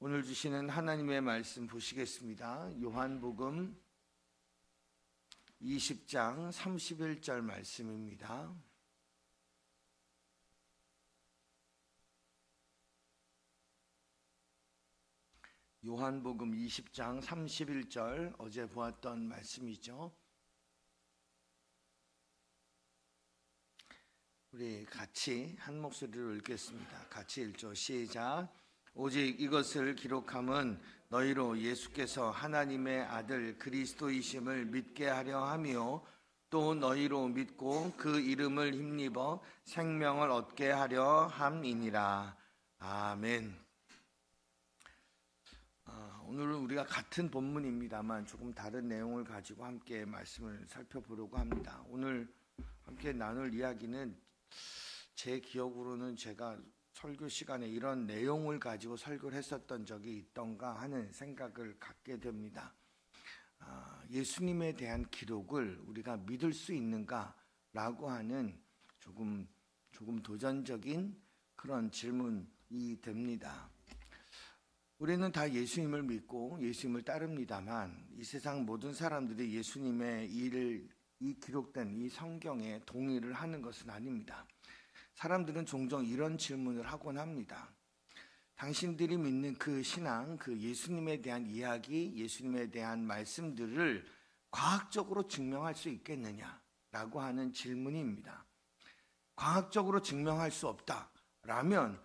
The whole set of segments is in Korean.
오늘 주시는 하나님의 말씀 보시겠습니다. 요한복음 20장 31절 말씀입니다. 요한복음 20장 31절 어제 보았던 말씀이죠. 우리 같이 한 목소리로 읽겠습니다. 같이 읽죠. 시작. 오직 이것을 기록함은 너희로 예수께서 하나님의 아들 그리스도이심을 믿게 하려 함이요 또 너희로 믿고 그 이름을 힘입어 생명을 얻게 하려 함이니라. 아멘. 아, 오늘은 우리가 같은 본문입니다만 조금 다른 내용을 가지고 함께 말씀을 살펴보려고 합니다. 오늘 함께 나눌 이야기는 제 기억으로는 제가 설교 시간에 이런 내용을 가지고 설교를 했었던 적이 있던가 하는 생각을 갖게 됩니다. 아, 예수님에 대한 기록을 우리가 믿을 수 있는가라고 하는 조금 조금 도전적인 그런 질문이 됩니다. 우리는 다 예수님을 믿고 예수님을 따릅니다만 이 세상 모든 사람들이 예수님의 일을 이 기록된 이 성경에 동의를 하는 것은 아닙니다. 사람들은 종종 이런 질문을 하곤 합니다. 당신들이 믿는 그 신앙, 그 예수님에 대한 이야기, 예수님에 대한 말씀들을 과학적으로 증명할 수 있겠느냐라고 하는 질문입니다. 과학적으로 증명할 수 없다라면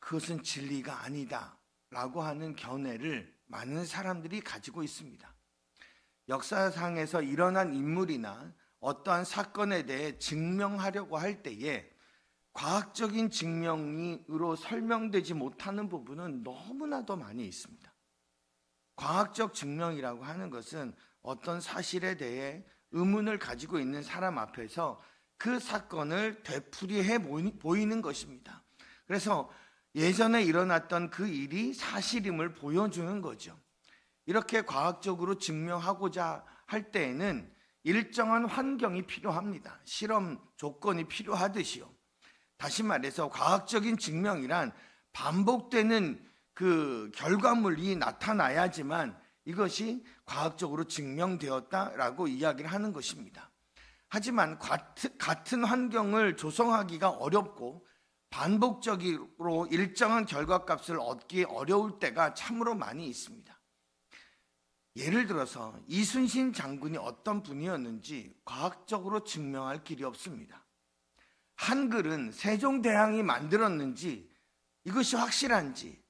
그것은 진리가 아니다라고 하는 견해를 많은 사람들이 가지고 있습니다. 역사상에서 일어난 인물이나 어떠한 사건에 대해 증명하려고 할 때에 과학적인 증명으로 설명되지 못하는 부분은 너무나도 많이 있습니다. 과학적 증명이라고 하는 것은 어떤 사실에 대해 의문을 가지고 있는 사람 앞에서 그 사건을 되풀이해 보이는 것입니다. 그래서 예전에 일어났던 그 일이 사실임을 보여주는 거죠. 이렇게 과학적으로 증명하고자 할 때에는 일정한 환경이 필요합니다. 실험 조건이 필요하듯이요. 다시 말해서 과학적인 증명이란 반복되는 그 결과물이 나타나야지만 이것이 과학적으로 증명되었다라고 이야기를 하는 것입니다. 하지만 같은 환경을 조성하기가 어렵고 반복적으로 일정한 결과값을 얻기 어려울 때가 참으로 많이 있습니다. 예를 들어서 이순신 장군이 어떤 분이었는지 과학적으로 증명할 길이 없습니다. 한글은 세종대왕이 만들었는지 이것이 확실한지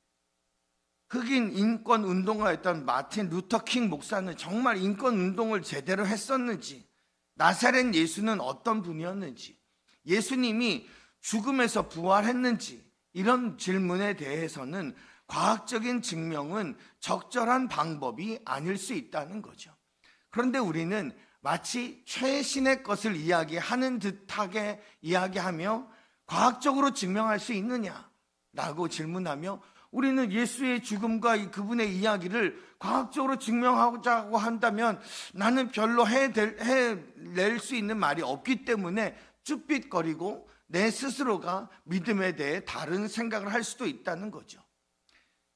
흑인 인권 운동가였던 마틴 루터 킹 목사는 정말 인권 운동을 제대로 했었는지 나사렛 예수는 어떤 분이었는지 예수님이 죽음에서 부활했는지 이런 질문에 대해서는 과학적인 증명은 적절한 방법이 아닐 수 있다는 거죠. 그런데 우리는 마치 최신의 것을 이야기하는 듯하게 이야기하며 과학적으로 증명할 수 있느냐 라고 질문하며 우리는 예수의 죽음과 그분의 이야기를 과학적으로 증명하자고 한다면 나는 별로 해낼 수 있는 말이 없기 때문에 쭈삣거리고 내 스스로가 믿음에 대해 다른 생각을 할 수도 있다는 거죠.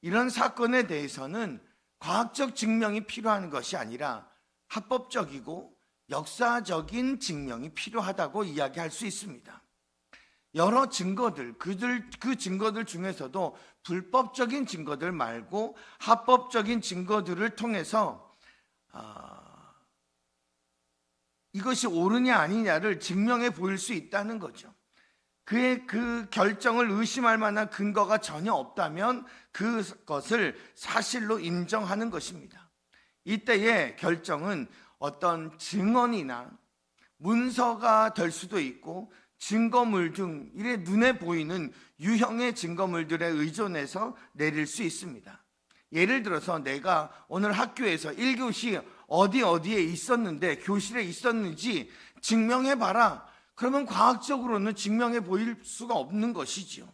이런 사건에 대해서는 과학적 증명이 필요한 것이 아니라 합법적이고 역사적인 증명이 필요하다고 이야기할 수 있습니다. 여러 증거들, 그들, 그 증거들 중에서도 불법적인 증거들 말고 합법적인 증거들을 통해서 어, 이것이 옳으냐 아니냐를 증명해 보일 수 있다는 거죠. 그의 그 결정을 의심할 만한 근거가 전혀 없다면 그것을 사실로 인정하는 것입니다. 이때의 결정은 어떤 증언이나 문서가 될 수도 있고 증거물 등 이래 눈에 보이는 유형의 증거물들에 의존해서 내릴 수 있습니다. 예를 들어서 내가 오늘 학교에서 1교시 어디 어디에 있었는데 교실에 있었는지 증명해 봐라. 그러면 과학적으로는 증명해 보일 수가 없는 것이지요.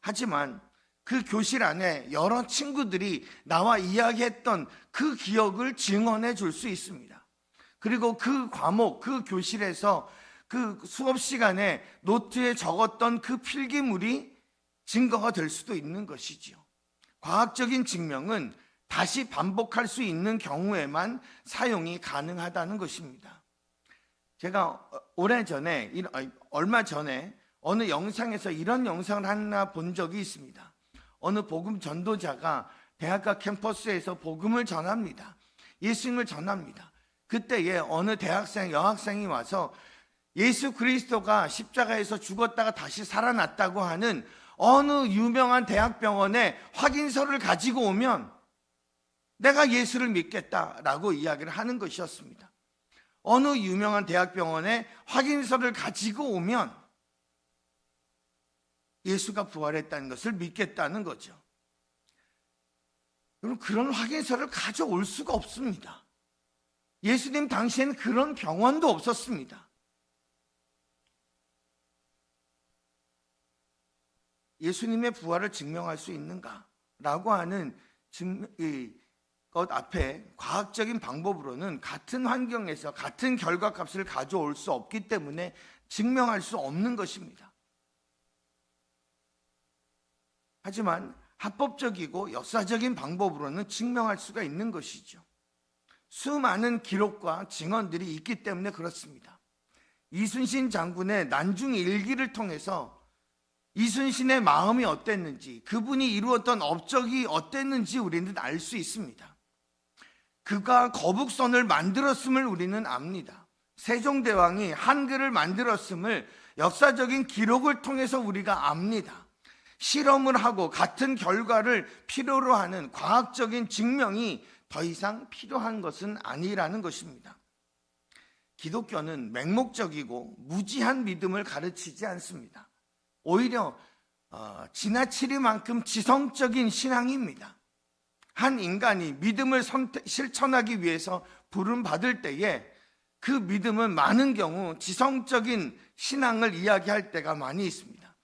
하지만 그 교실 안에 여러 친구들이 나와 이야기했던 그 기억을 증언해 줄 수 있습니다. 그리고 그 과목, 그 교실에서 그 수업 시간에 노트에 적었던 그 필기물이 증거가 될 수도 있는 것이지요. 과학적인 증명은 다시 반복할 수 있는 경우에만 사용이 가능하다는 것입니다. 제가 오래 전에, 일- 아니, 얼마 전에 어느 영상에서 이런 영상을 하나 본 적이 있습니다. 어느 복음 전도자가 대학가 캠퍼스에서 복음을 전합니다. 예수님을 전합니다. 그때에 어느 대학생, 여학생이 와서 예수 그리스도가 십자가에서 죽었다가 다시 살아났다고 하는 어느 유명한 대학병원에 확인서를 가지고 오면 내가 예수를 믿겠다라고 이야기를 하는 것이었습니다. 어느 유명한 대학병원에 확인서를 가지고 오면 예수가 부활했다는 것을 믿겠다는 거죠. 여러분, 그런 확인서를 가져올 수가 없습니다. 예수님 당시에는 그런 병원도 없었습니다. 예수님의 부활을 증명할 수 있는가라고 하는 것 앞에 과학적인 방법으로는 같은 환경에서 같은 결과값을 가져올 수 없기 때문에 증명할 수 없는 것입니다. 하지만 합법적이고 역사적인 방법으로는 증명할 수가 있는 것이죠. 수많은 기록과 증언들이 있기 때문에 그렇습니다. 이순신 장군의 난중 일기를 통해서 이순신의 마음이 어땠는지, 그분이 이루었던 업적이 어땠는지 우리는 알 수 있습니다. 그가 거북선을 만들었음을 우리는 압니다. 세종대왕이 한글을 만들었음을 역사적인 기록을 통해서 우리가 압니다. 실험을 하고 같은 결과를 필요로 하는 과학적인 증명이 더 이상 필요한 것은 아니라는 것입니다. 기독교는 맹목적이고 무지한 믿음을 가르치지 않습니다. 오히려 어, 지나치리만큼 지성적인 신앙입니다. 한 인간이 믿음을 선택, 실천하기 위해서 부름 받을 때에 그 믿음은 많은 경우 지성적인 신앙을 이야기할 때가 많이 있습니다.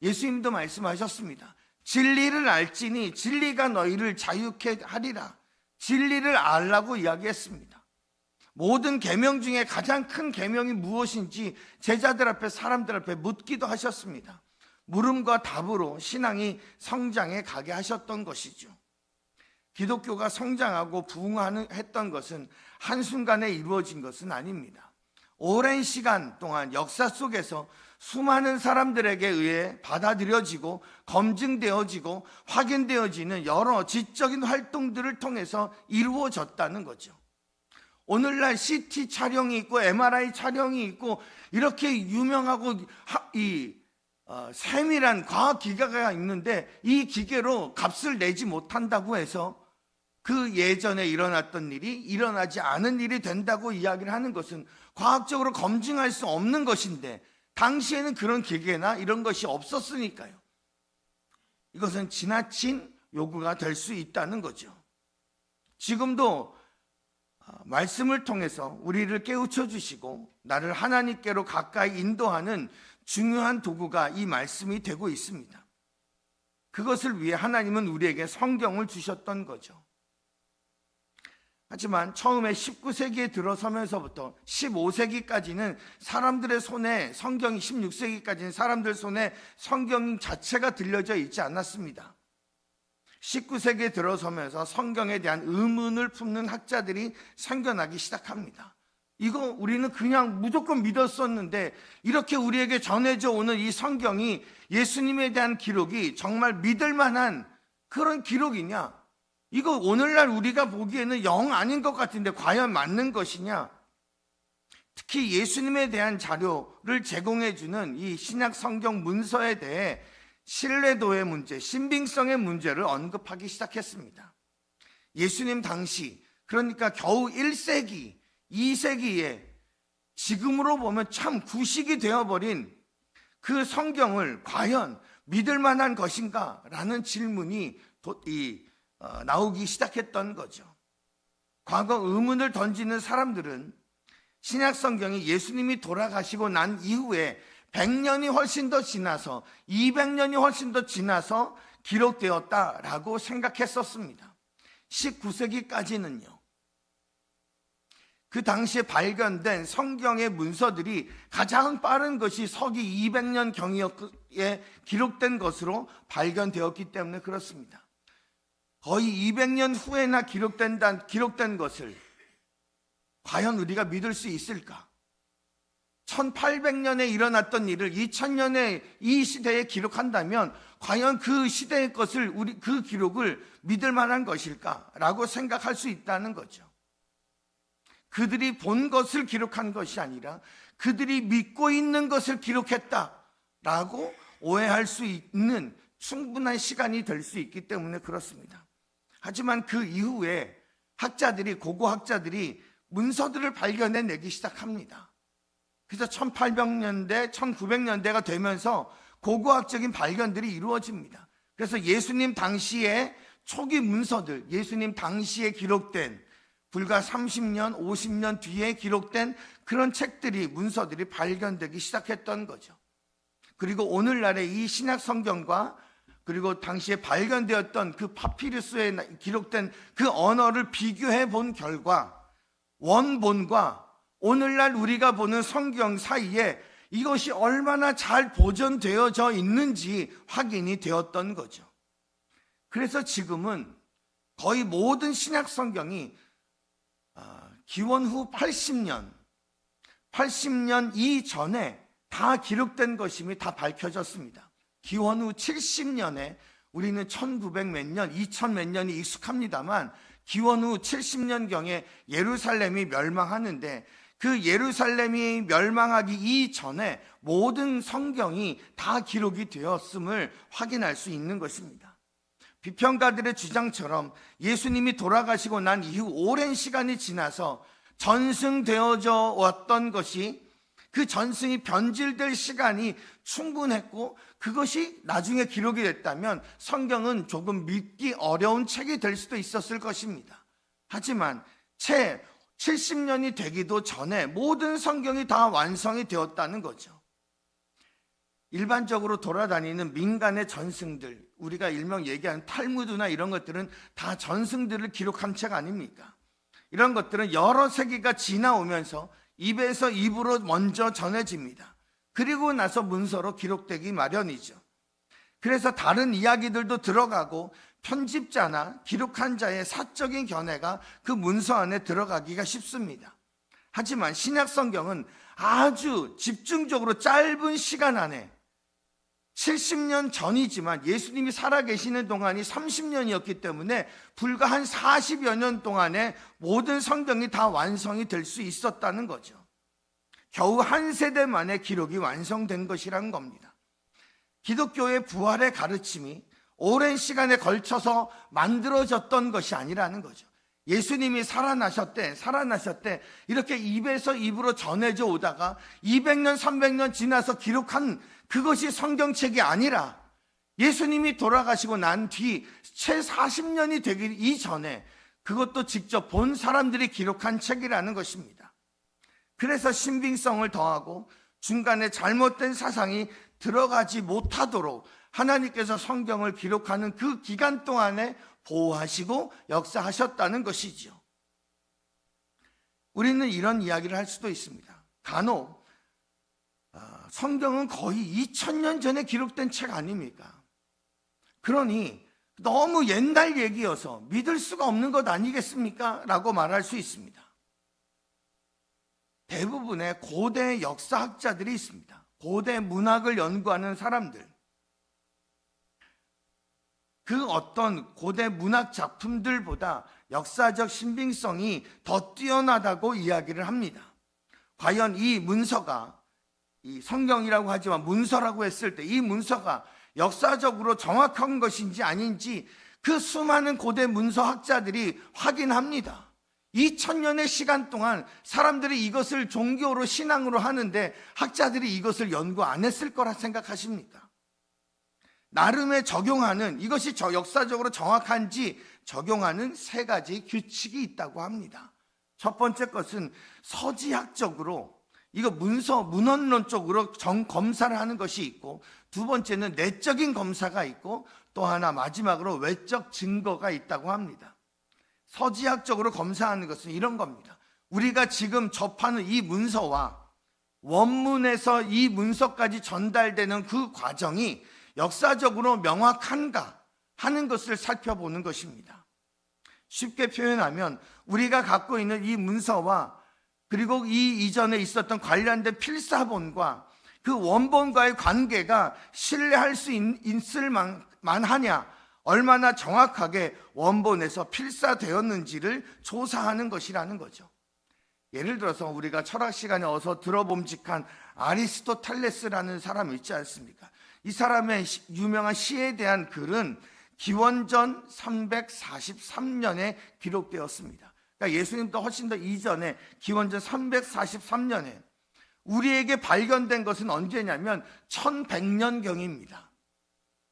예수님도 말씀하셨습니다. 진리를 알지니 진리가 너희를 자유케 하리라. 진리를 알라고 이야기했습니다. 모든 계명 중에 가장 큰 계명이 무엇인지 제자들 앞에 사람들 앞에 묻기도 하셨습니다. 물음과 답으로 신앙이 성장해 가게 하셨던 것이죠. 기독교가 성장하고 부흥하는 했던 것은 한순간에 이루어진 것은 아닙니다. 오랜 시간 동안 역사 속에서 수많은 사람들에게 의해 받아들여지고 검증되어지고 확인되어지는 여러 지적인 활동들을 통해서 이루어졌다는 거죠. 오늘날 CT 촬영이 있고 MRI 촬영이 있고 이렇게 유명하고 이 어, 세밀한 과학 기계가 있는데 이 기계로 값을 내지 못한다고 해서 그 예전에 일어났던 일이 일어나지 않은 일이 된다고 이야기를 하는 것은 과학적으로 검증할 수 없는 것인데 당시에는 그런 기계나 이런 것이 없었으니까요. 이것은 지나친 요구가 될 수 있다는 거죠. 지금도 어, 말씀을 통해서 우리를 깨우쳐 주시고 나를 하나님께로 가까이 인도하는 중요한 도구가 이 말씀이 되고 있습니다. 그것을 위해 하나님은 우리에게 성경을 주셨던 거죠. 하지만 처음에 19세기에 들어서면서부터 15세기까지는 사람들의 손에 성경이 16세기까지는 사람들 손에 성경 자체가 들려져 있지 않았습니다. 19세기에 들어서면서 성경에 대한 의문을 품는 학자들이 생겨나기 시작합니다. 이거 우리는 그냥 무조건 믿었었는데 이렇게 우리에게 전해져 오는 이 성경이 예수님에 대한 기록이 정말 믿을 만한 그런 기록이냐? 이거 오늘날 우리가 보기에는 영 아닌 것 같은데 과연 맞는 것이냐? 특히 예수님에 대한 자료를 제공해 주는 이 신약 성경 문서에 대해 신뢰도의 문제, 신빙성의 문제를 언급하기 시작했습니다. 예수님 당시, 그러니까 겨우 1세기, 2세기에 지금으로 보면 참 구식이 되어버린 그 성경을 과연 믿을 만한 것인가? 라는 질문이 이 어, 나오기 시작했던 거죠. 과거 의문을 던지는 사람들은 신약 성경이 예수님이 돌아가시고 난 이후에 100년이 훨씬 더 지나서 200년이 훨씬 더 지나서 기록되었다라고 생각했었습니다. 19세기까지는요. 그 당시에 발견된 성경의 문서들이 가장 빠른 것이 서기 200년 경에 기록된 것으로 발견되었기 때문에 그렇습니다. 거의 200년 후에나 기록된다, 기록된 것을 과연 우리가 믿을 수 있을까? 1800년에 일어났던 일을 2000년에 이 시대에 기록한다면 과연 그 시대의 것을 우리 그 기록을 믿을 만한 것일까라고 생각할 수 있다는 거죠. 그들이 본 것을 기록한 것이 아니라 그들이 믿고 있는 것을 기록했다라고 오해할 수 있는 충분한 시간이 될 수 있기 때문에 그렇습니다. 하지만 그 이후에 학자들이 고고 학자들이 문서들을 발견해 내기 시작합니다. 그래서 1800년대, 1900년대가 되면서 고고학적인 발견들이 이루어집니다. 그래서 예수님 당시의 초기 문서들, 예수님 당시에 기록된 불과 30년, 50년 뒤에 기록된 그런 책들이, 문서들이 발견되기 시작했던 거죠. 그리고 오늘날의 이 신약 성경과 그리고 당시에 발견되었던 그 파피루스에 기록된 그 언어를 비교해 본 결과 원본과 오늘날 우리가 보는 성경 사이에 이것이 얼마나 잘 보존되어져 있는지 확인이 되었던 거죠. 그래서 지금은 거의 모든 신약 성경이 아, 기원 후 80년, 80년 이전에 다 기록된 것임이 다 밝혀졌습니다. 기원 후 70년에 우리는 1900 몇 년, 2000 몇 년이 익숙합니다만 기원 후 70년경에 예루살렘이 멸망하는데 그 예루살렘이 멸망하기 이전에 모든 성경이 다 기록이 되었음을 확인할 수 있는 것입니다. 비평가들의 주장처럼 예수님이 돌아가시고 난 이후 오랜 시간이 지나서 전승되어져 왔던 것이 그 전승이 변질될 시간이 충분했고 그것이 나중에 기록이 됐다면 성경은 조금 믿기 어려운 책이 될 수도 있었을 것입니다. 하지만 채 70년이 되기도 전에 모든 성경이 다 완성이 되었다는 거죠. 일반적으로 돌아다니는 민간의 전승들, 우리가 일명 얘기하는 탈무드나 이런 것들은 다 전승들을 기록한 책 아닙니까? 이런 것들은 여러 세기가 지나오면서 입에서 입으로 먼저 전해집니다. 그리고 나서 문서로 기록되기 마련이죠. 그래서 다른 이야기들도 들어가고 편집자나 기록한 자의 사적인 견해가 그 문서 안에 들어가기가 쉽습니다. 하지만 신약 성경은 아주 집중적으로 짧은 시간 안에 70년 전이지만 예수님이 살아계시는 동안이 30년이었기 때문에 불과 한 40여 년 동안에 모든 성경이 다 완성이 될 수 있었다는 거죠. 겨우 한 세대 만에 기록이 완성된 것이란 겁니다. 기독교의 부활의 가르침이 오랜 시간에 걸쳐서 만들어졌던 것이 아니라는 거죠. 예수님이 살아나셨대, 살아나셨대, 이렇게 입에서 입으로 전해져 오다가 200년, 300년 지나서 기록한 그것이 성경책이 아니라 예수님이 돌아가시고 난 뒤 채 40년이 되기 이전에 그것도 직접 본 사람들이 기록한 책이라는 것입니다. 그래서 신빙성을 더하고 중간에 잘못된 사상이 들어가지 못하도록 하나님께서 성경을 기록하는 그 기간 동안에 보호하시고 역사하셨다는 것이지요. 우리는 이런 이야기를 할 수도 있습니다. 간혹 아, 성경은 거의 2000년 전에 기록된 책 아닙니까? 그러니 너무 옛날 얘기여서 믿을 수가 없는 것 아니겠습니까? 라고 말할 수 있습니다. 대부분의 고대 역사학자들이 있습니다. 고대 문학을 연구하는 사람들. 그 어떤 고대 문학 작품들보다 역사적 신빙성이 더 뛰어나다고 이야기를 합니다. 과연 이 문서가 이 성경이라고 하지만 문서라고 했을 때 이 문서가 역사적으로 정확한 것인지 아닌지 그 수많은 고대 문서학자들이 확인합니다. 2000년의 시간 동안 사람들이 이것을 종교로 신앙으로 하는데 학자들이 이것을 연구 안 했을 거라 생각하십니까? 나름의 적용하는 이것이 저 역사적으로 정확한지 적용하는 세 가지 규칙이 있다고 합니다. 첫 번째 것은 서지학적으로 이거 문서 문헌론적으로 정 검사를 하는 것이 있고 두 번째는 내적인 검사가 있고 또 하나 마지막으로 외적 증거가 있다고 합니다. 서지학적으로 검사하는 것은 이런 겁니다. 우리가 지금 접하는 이 문서와 원문에서 이 문서까지 전달되는 그 과정이 역사적으로 명확한가 하는 것을 살펴보는 것입니다. 쉽게 표현하면 우리가 갖고 있는 이 문서와 그리고 이 이전에 있었던 관련된 필사본과 그 원본과의 관계가 신뢰할 수 있- 있을 만- 만하냐, 얼마나 정확하게 원본에서 필사되었는지를 조사하는 것이라는 거죠. 예를 들어서 우리가 철학 시간에 어서 들어봄직한 아리스토텔레스라는 사람이 있지 않습니까? 이 사람의 시- 유명한 시에 대한 글은 기원전 343년에 기록되었습니다. 그러니까 예수님도 훨씬 더 이전에 기원전 343년에 우리에게 발견된 것은 언제냐면 1100년경입니다.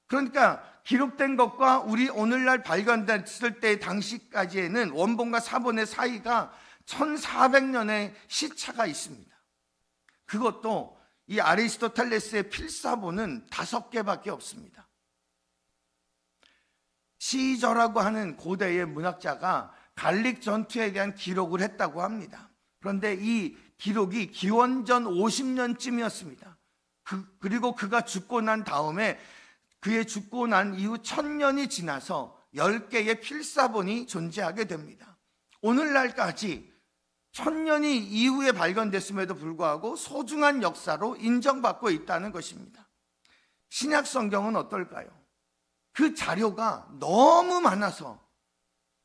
그러니까 기록된 것과 우리 오늘날 발견됐을 때 당시까지에는 원본과 사본의 사이가 1400년의 시차가 있습니다. 그것도 이 아리스토텔레스의 필사본은 다섯 개밖에 없습니다. 시저라고 하는 고대의 문학자가 갈릭 전투에 대한 기록을 했다고 합니다. 그런데 이 기록이 기원전 50년쯤이었습니다. 그, 그리고 그가 죽고 난 다음에 그의 죽고 난 이후 천년이 지나서 10개의 필사본이 존재하게 됩니다. 오늘날까지 천년이 이후에 발견됐음에도 불구하고 소중한 역사로 인정받고 있다는 것입니다. 신약 성경은 어떨까요? 그 자료가 너무 많아서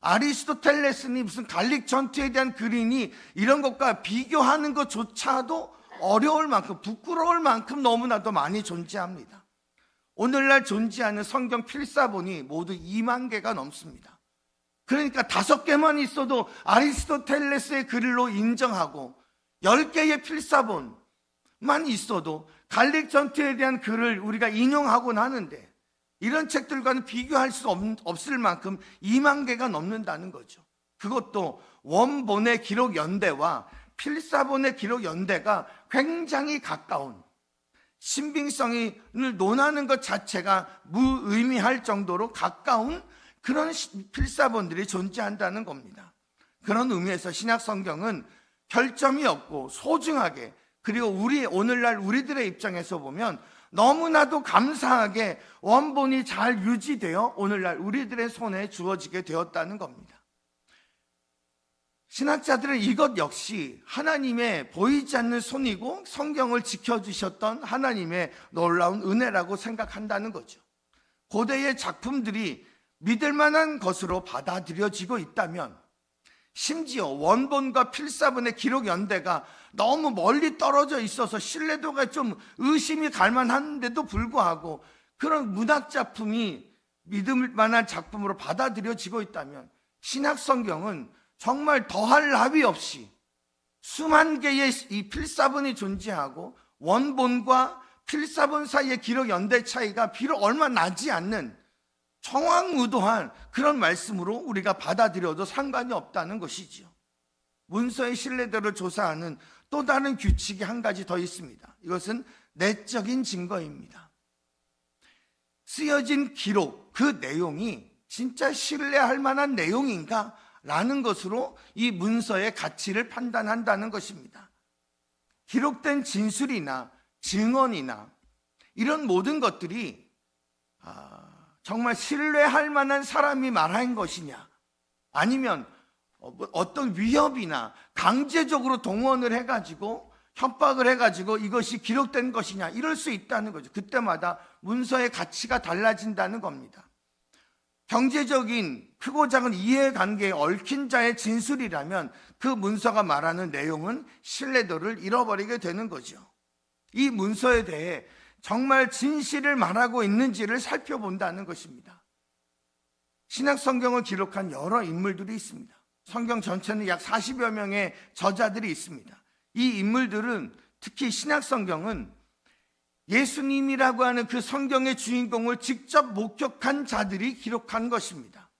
아리스토텔레스니 무슨 갈릭 전투에 대한 글이니 이런 것과 비교하는 것조차도 어려울 만큼 부끄러울 만큼 너무나도 많이 존재합니다. 오늘날 존재하는 성경 필사본이 모두 2만 개가 넘습니다. 그러니까 다섯 개만 있어도 아리스토텔레스의 글로 인정하고 10개의 필사본만 있어도 갈릭 전투에 대한 글을 우리가 인용하곤 하는데 이런 책들과는 비교할 수 없, 없을 만큼 2만 개가 넘는다는 거죠. 그것도 원본의 기록 연대와 필사본의 기록 연대가 굉장히 가까운 신빙성을 논하는 것 자체가 무의미할 정도로 가까운 그런 시- 필사본들이 존재한다는 겁니다. 그런 의미에서 신약 성경은 결점이 없고 소중하게 그리고 우리 오늘날 우리들의 입장에서 보면 너무나도 감사하게 원본이 잘 유지되어 오늘날 우리들의 손에 주어지게 되었다는 겁니다. 신학자들은 이것 역시 하나님의 보이지 않는 손이고 성경을 지켜주셨던 하나님의 놀라운 은혜라고 생각한다는 거죠. 고대의 작품들이 믿을 만한 것으로 받아들여지고 있다면 심지어 원본과 필사본의 기록 연대가 너무 멀리 떨어져 있어서 신뢰도가 좀 의심이 갈 만한데도 불구하고 그런 문학 작품이 믿을 만한 작품으로 받아들여지고 있다면 신학 성경은 정말 더할 나위 없이 수만 개의 이 필사본이 존재하고 원본과 필사본 사이의 기록 연대 차이가 비록 얼마 나지 않는 청황무도한 그런 말씀으로 우리가 받아들여도 상관이 없다는 것이지요. 문서의 신뢰도를 조사하는 또 다른 규칙이 한 가지 더 있습니다. 이것은 내적인 증거입니다. 쓰여진 기록, 그 내용이 진짜 신뢰할 만한 내용인가? 라는 것으로 이 문서의 가치를 판단한다는 것입니다. 기록된 진술이나 증언이나 이런 모든 것들이 아, 정말 신뢰할 만한 사람이 말한 것이냐 아니면 어, 뭐 어떤 위협이나 강제적으로 동원을 해가지고 협박을 해가지고 이것이 기록된 것이냐 이럴 수 있다는 거죠. 그때마다 문서의 가치가 달라진다는 겁니다. 경제적인 크고 작은 이해관계에 얽힌 자의 진술이라면 그 문서가 말하는 내용은 신뢰도를 잃어버리게 되는 거죠. 이 문서에 대해 정말 진실을 말하고 있는지를 살펴본다는 것입니다. 신약 성경을 기록한 여러 인물들이 있습니다. 성경 전체는 약 40여 명의 저자들이 있습니다. 이 인물들은 특히 신약 성경은 예수님이라고 하는 그 성경의 주인공을 직접 목격한 자들이 기록한 것입니다.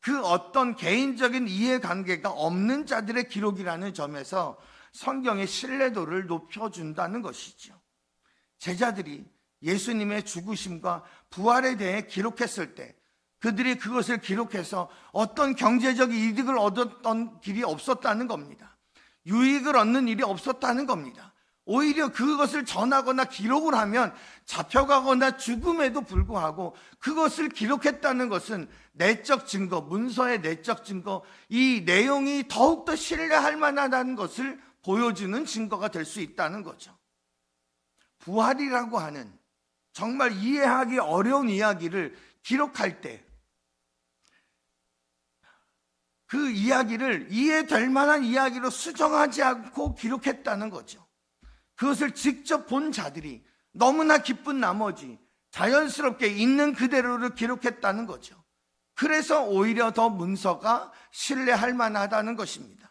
그 어떤 개인적인 이해관계가 없는 자들의 기록이라는 점에서 성경의 신뢰도를 높여준다는 것이죠. 제자들이 예수님의 죽으심과 부활에 대해 기록했을 때 그들이 그것을 기록해서 어떤 경제적 이득을 얻었던 길이 없었다는 겁니다. 유익을 얻는 일이 없었다는 겁니다. 오히려 그것을 전하거나 기록을 하면 잡혀가거나 죽음에도 불구하고 그것을 기록했다는 것은 내적 증거, 문서의 내적 증거, 이 내용이 더욱더 신뢰할 만하다는 것을 보여주는 증거가 될 수 있다는 거죠. 부활이라고 하는 정말 이해하기 어려운 이야기를 기록할 때 그 이야기를 이해될 만한 이야기로 수정하지 않고 기록했다는 거죠. 그것을 직접 본 자들이 너무나 기쁜 나머지 자연스럽게 있는 그대로를 기록했다는 거죠. 그래서 오히려 더 문서가 신뢰할 만하다는 것입니다.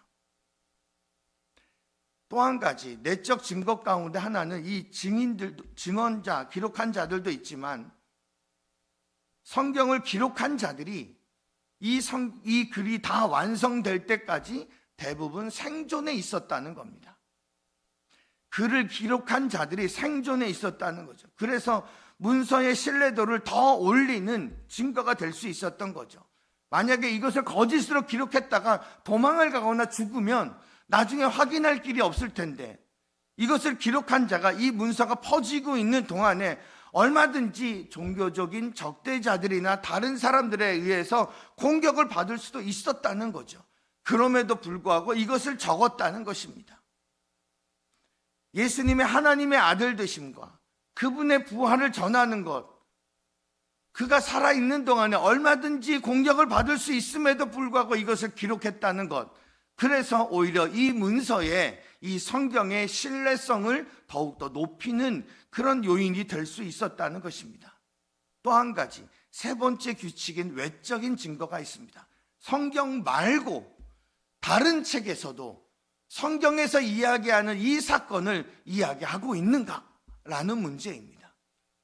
또 한 가지 내적 증거 가운데 하나는 이 증인들 증언자 기록한 자들도 있지만 성경을 기록한 자들이 이, 성, 이 글이 다 완성될 때까지 대부분 생존에 있었다는 겁니다. 글을 기록한 자들이 생존에 있었다는 거죠. 그래서 문서의 신뢰도를 더 올리는 증거가 될 수 있었던 거죠. 만약에 이것을 거짓으로 기록했다가 도망을 가거나 죽으면 나중에 확인할 길이 없을 텐데 이것을 기록한 자가 이 문서가 퍼지고 있는 동안에 얼마든지 종교적인 적대자들이나 다른 사람들에 의해서 공격을 받을 수도 있었다는 거죠. 그럼에도 불구하고 이것을 적었다는 것입니다. 예수님의 하나님의 아들 되심과 그분의 부활을 전하는 것, 그가 살아있는 동안에 얼마든지 공격을 받을 수 있음에도 불구하고 이것을 기록했다는 것, 그래서 오히려 이 문서에 이 성경의 신뢰성을 더욱더 높이는 그런 요인이 될 수 있었다는 것입니다. 또 한 가지, 세 번째 규칙인 외적인 증거가 있습니다. 성경 말고 다른 책에서도 성경에서 이야기하는 이 사건을 이야기하고 있는가라는 문제입니다.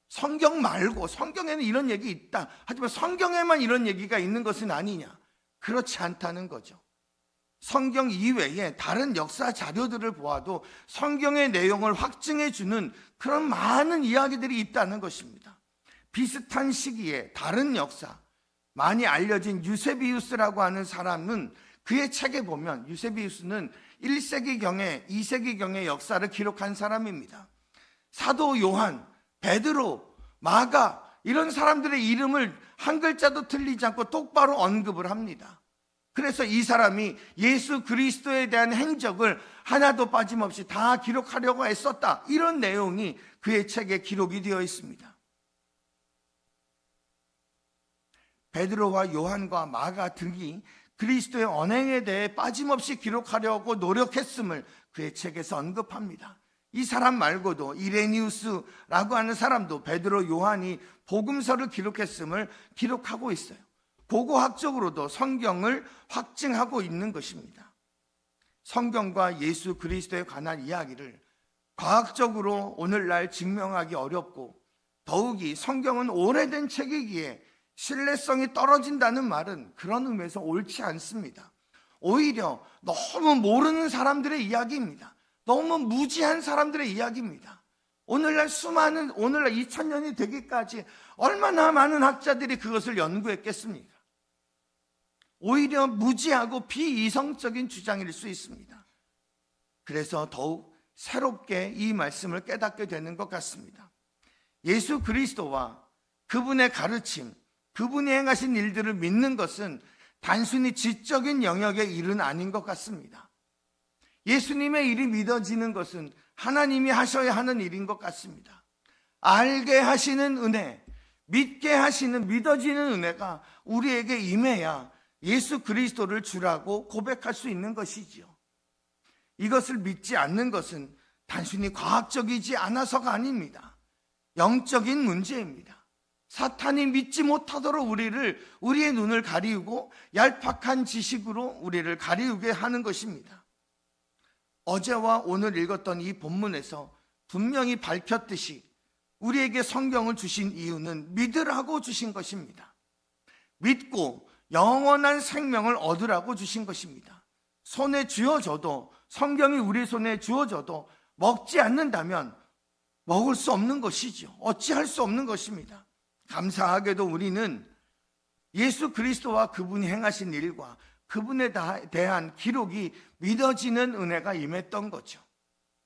성경 말고 성경에는 이런 얘기 있다. 하지만 성경에만 이런 얘기가 있는 것은 아니냐? 그렇지 않다는 거죠. 성경 이외에 다른 역사 자료들을 보아도 성경의 내용을 확증해 주는 그런 많은 이야기들이 있다는 것입니다. 비슷한 시기에 다른 역사, 많이 알려진 유세비우스라고 하는 사람은 그의 책에 보면 유세비우스는 1세기경에 2세기경의 역사를 기록한 사람입니다. 사도 요한, 베드로, 마가 이런 사람들의 이름을 한 글자도 틀리지 않고 똑바로 언급을 합니다. 그래서 이 사람이 예수 그리스도에 대한 행적을 하나도 빠짐없이 다 기록하려고 애썼다. 이런 내용이 그의 책에 기록이 되어 있습니다. 베드로와 요한과 마가 등이 그리스도의 언행에 대해 빠짐없이 기록하려고 노력했음을 그의 책에서 언급합니다. 이 사람 말고도 이레니우스라고 하는 사람도 베드로 요한이 복음서를 기록했음을 기록하고 있어요. 고고학적으로도 성경을 확증하고 있는 것입니다. 성경과 예수 그리스도에 관한 이야기를 과학적으로 오늘날 증명하기 어렵고 더욱이 성경은 오래된 책이기에 신뢰성이 떨어진다는 말은 그런 의미에서 옳지 않습니다. 오히려 너무 모르는 사람들의 이야기입니다. 너무 무지한 사람들의 이야기입니다. 오늘날 수많은, 오늘날 2000년이 되기까지 얼마나 많은 학자들이 그것을 연구했겠습니까? 오히려 무지하고 비이성적인 주장일 수 있습니다. 그래서 더욱 새롭게 이 말씀을 깨닫게 되는 것 같습니다. 예수 그리스도와 그분의 가르침, 그분이 행하신 일들을 믿는 것은 단순히 지적인 영역의 일은 아닌 것 같습니다. 예수님의 일이 믿어지는 것은 하나님이 하셔야 하는 일인 것 같습니다. 알게 하시는 은혜, 믿게 하시는 믿어지는 은혜가 우리에게 임해야 예수 그리스도를 주라고 고백할 수 있는 것이지요. 이것을 믿지 않는 것은 단순히 과학적이지 않아서가 아닙니다. 영적인 문제입니다. 사탄이 믿지 못하도록 우리를 우리의 눈을 가리우고 얄팍한 지식으로 우리를 가리우게 하는 것입니다. 어제와 오늘 읽었던 이 본문에서 분명히 밝혔듯이 우리에게 성경을 주신 이유는 믿으라고 주신 것입니다. 믿고 영원한 생명을 얻으라고 주신 것입니다. 손에 쥐어져도 성경이 우리 손에 쥐어져도 먹지 않는다면 먹을 수 없는 것이죠. 어찌할 수 없는 것입니다. 감사하게도 우리는 예수 그리스도와 그분이 행하신 일과 그분에 대한 기록이 믿어지는 은혜가 임했던 거죠.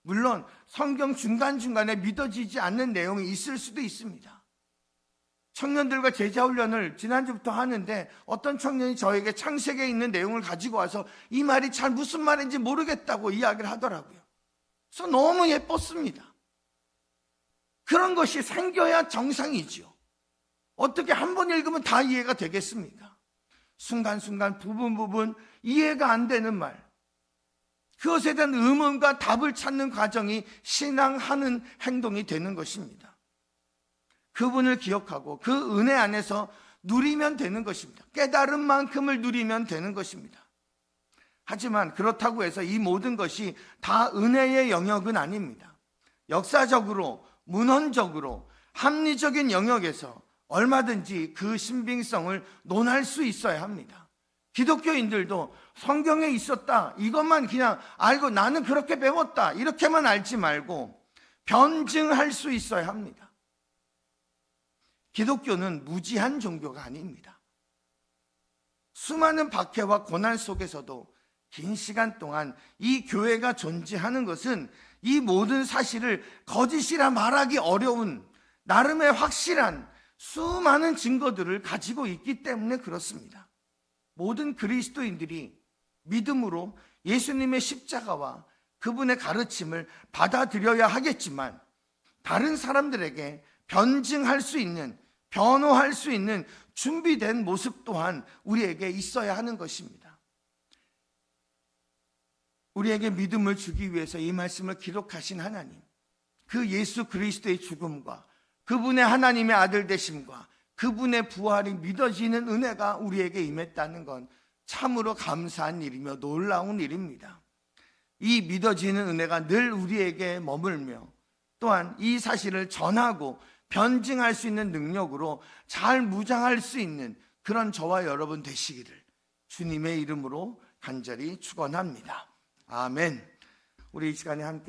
물론 성경 중간중간에 믿어지지 않는 내용이 있을 수도 있습니다. 청년들과 제자 훈련을 지난주부터 하는데 어떤 청년이 저에게 창세기에 있는 내용을 가지고 와서 이 말이 잘 무슨 말인지 모르겠다고 이야기를 하더라고요. 그래서 너무 예뻤습니다. 그런 것이 생겨야 정상이지요. 어떻게 한 번 읽으면 다 이해가 되겠습니까? 순간순간 부분 부분 이해가 안 되는 말. 그것에 대한 의문과 답을 찾는 과정이 신앙하는 행동이 되는 것입니다. 그분을 기억하고 그 은혜 안에서 누리면 되는 것입니다. 깨달은 만큼을 누리면 되는 것입니다. 하지만 그렇다고 해서 이 모든 것이 다 은혜의 영역은 아닙니다. 역사적으로, 문헌적으로, 합리적인 영역에서 얼마든지 그 신빙성을 논할 수 있어야 합니다. 기독교인들도 성경에 있었다. 이것만 그냥 알고 나는 그렇게 배웠다. 이렇게만 알지 말고 변증할 수 있어야 합니다. 기독교는 무지한 종교가 아닙니다. 수많은 박해와 고난 속에서도 긴 시간 동안 이 교회가 존재하는 것은 이 모든 사실을 거짓이라 말하기 어려운 나름의 확실한 수많은 증거들을 가지고 있기 때문에 그렇습니다. 모든 그리스도인들이 믿음으로 예수님의 십자가와 그분의 가르침을 받아들여야 하겠지만 다른 사람들에게 변증할 수 있는 변호할 수 있는 준비된 모습 또한 우리에게 있어야 하는 것입니다. 우리에게 믿음을 주기 위해서 이 말씀을 기록하신 하나님, 그 예수 그리스도의 죽음과 그분의 하나님의 아들 되심과 그분의 부활이 믿어지는 은혜가 우리에게 임했다는 건 참으로 감사한 일이며 놀라운 일입니다. 이 믿어지는 은혜가 늘 우리에게 머물며 또한 이 사실을 전하고 변증할 수 있는 능력으로 잘 무장할 수 있는 그런 저와 여러분 되시기를 주님의 이름으로 간절히 축원합니다. 아멘. 우리 이 시간에 함께